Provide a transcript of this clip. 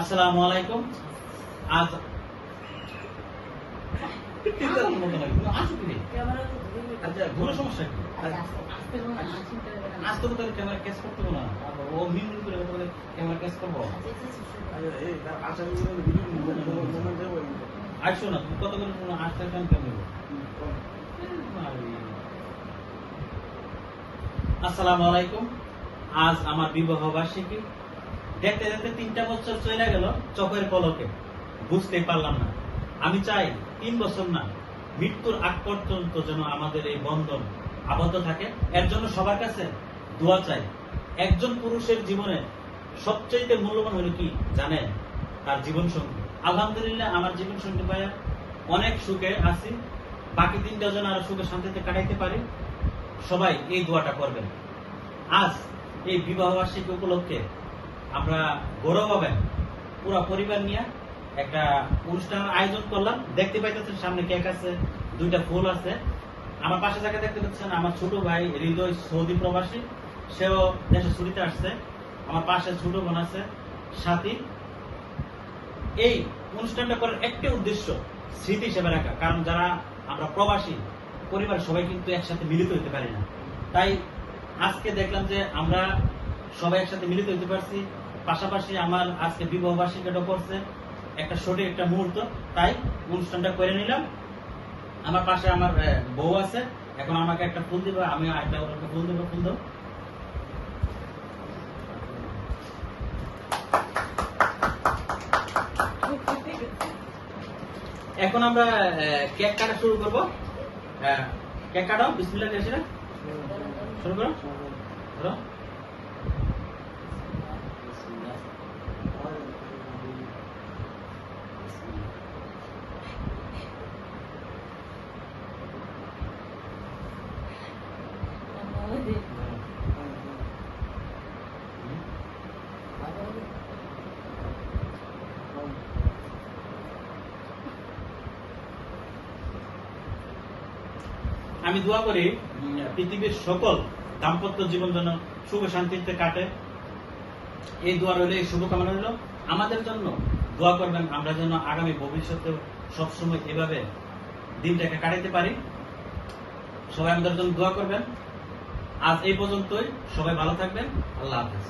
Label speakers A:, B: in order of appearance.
A: আসসালামু আলাইকুম। আজ ক্যামেরা ক্যামেরা আসছো না। আসতে আসসালামু আলাইকুম। আজ আমার বিবাহ বার্ষিকী দেখতে দেখতে তিনটা বছর চলে গেল চোখের পলকে। বুঝতে পারলাম না। আমি চাই তিন বছর না, মৃত্যুর আগ পর্যন্ত যেন আমাদের এই বন্ধন আবদ্ধ থাকে। এর জন্য সবার কাছে দোয়া চাই। একজন পুরুষের জীবনে সবচেয়ে মূল্যবান হলো কি জানেন? তার জীবন সঙ্গী আলহামদুলিল্লাহ, আমার জীবন সঙ্গী পাইয়া অনেক সুখে আছি। বাকি তিনটা যেন আরও সুখে শান্তিতে কাটাইতে পারি। সবাই এই দোয়াটা করবেন। আজ এই বিবাহ বার্ষিকী উপলক্ষে আমরা গৌরব হবেন। পুরো পরিবার নিয়ে একটা অনুষ্ঠান আয়োজন করলাম। দেখতে পাইতেছেন সামনে কেক আছে, দুইটা ফুল আছে। আমার পাশে যাকে দেখতে পাচ্ছেন, আমার ছোট ভাই হৃদয় সৌদি প্রবাসী। সেও দেশে ছুটিতে আসছে। আমার পাশে ছোট বোন আছে, সাথী। এই অনুষ্ঠানটা করার একটি উদ্দেশ্য স্মৃতি হিসেবে রাখা। কারণ যারা আমরা প্রবাসী, পরিবার, সবাই কিন্তু একসাথে মিলিত হতে পারি না। তাই আজকে দেখলাম যে আমরা সবাই একসাথে মিলিত হতে পারছি। পাশাপাশি আমার আজকে বিবাহ বার্ষিকীটা করছে একটা সঠিক একটা মুহূর্ত। তাই অনুষ্ঠানটা করে নিলাম। আমার পাশে আমার বউ আছে। এখন আমাকে একটা ফুল দিবে আমি একটা ওকে ফুল দেবো ফুল দেবো। এখন আমরা কেক কাটা শুরু করব। কেক কাটাও, বিসমিল্লাহ শুরু করো। ধরো। আমি দোয়া করি পৃথিবীর সকল দাম্পত্য জীবন যেন সুখ শান্তিতে কাটে। এই দোয়া রইল, এই শুভকামনা রইল। আমাদের জন্য দোয়া করবেন, আমরা যেন আগামী ভবিষ্যতে সবসময় এভাবে দিনটাকে কাটাতে পারি। সবাই আমাদের জন্য দোয়া করবেন। আজ এই পর্যন্তই, সবাই ভালো থাকবেন। আল্লাহ হাফেজ।